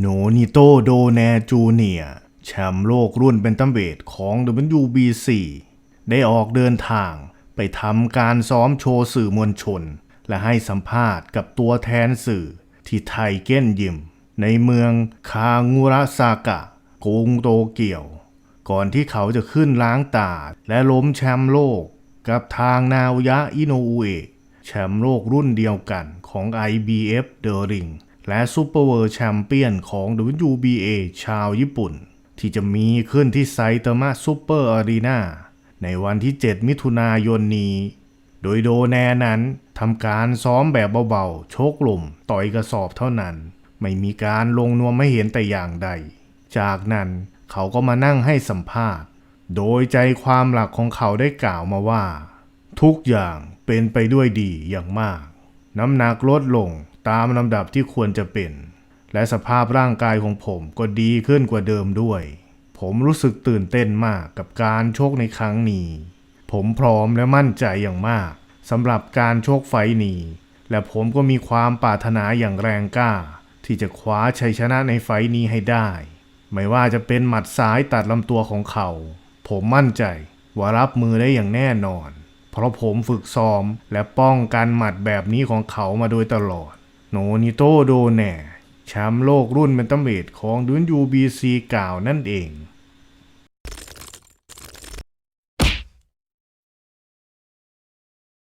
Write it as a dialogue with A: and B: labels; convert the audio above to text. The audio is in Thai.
A: โนนิโตโดแนจูเนียแชมป์โลกรุ่นเป็นตัมเวทของ WBC ได้ออกเดินทางไปทำการซ้อมโชว์สื่อมวลชน และให้สัมภาษณ์กับตัวแทนสื่อที่ไทเก้นยิม ในเมืองคางูระซากะกรุงโตเกียว ก่อนที่เขาจะขึ้นล้างตาและล้มแชมป์โลก กับทางนาวยะอิโนอุเอะแชมป์โลกรุ่นเดียวกันของ IBF The Ring และซูเปอร์เวิร์แชมเปี้ยนของ WBA ชาวญี่ปุ่น ที่จะมีขึ้นที่ไซตามะซูเปอร์อารีนาในวันที่ 7 มิถุนายนนี้ โดยโดแนนั้นทำการซ้อมแบบเบาๆ โชกลมต่อยกระสอบเท่านั้น ไม่มีการลงนวมไม่เห็นแต่อย่างใด จากนั้นเขาก็มานั่งให้สัมภาษณ์ โดยใจความหลักของเขาได้กล่าวมาว่า ทุกอย่างเป็นไปด้วยดีอย่างมาก น้ำหนักลดลง ตามลำดับที่ควรจะเป็น และสภาพร่างกายของผมก็ดีขึ้นกว่าเดิมด้วย ผมรู้สึกตื่นเต้นมากกับการโชกในครั้งนี้ ผมพร้อมและมั่นใจอย่างมากสำหรับการโชกไฟนี้ และผมก็มีความปรารถนาอย่างแรงกล้า ที่จะคว้าชัยชนะในไฟนี้ให้ได้ ไม่ว่าจะเป็นหมัดซ้ายตัดลำตัวของเขา ผมมั่นใจว่ารับมือได้อย่างแน่นอน เพราะผมฝึกซ้อมและป้องกันหมัดแบบนี้ของเขามาโดยตลอด โนนิโตโดแน่แชมป์โลกรุ่นเบนตัมเวทของดุนยูบีซีกล่าวนั่นเอง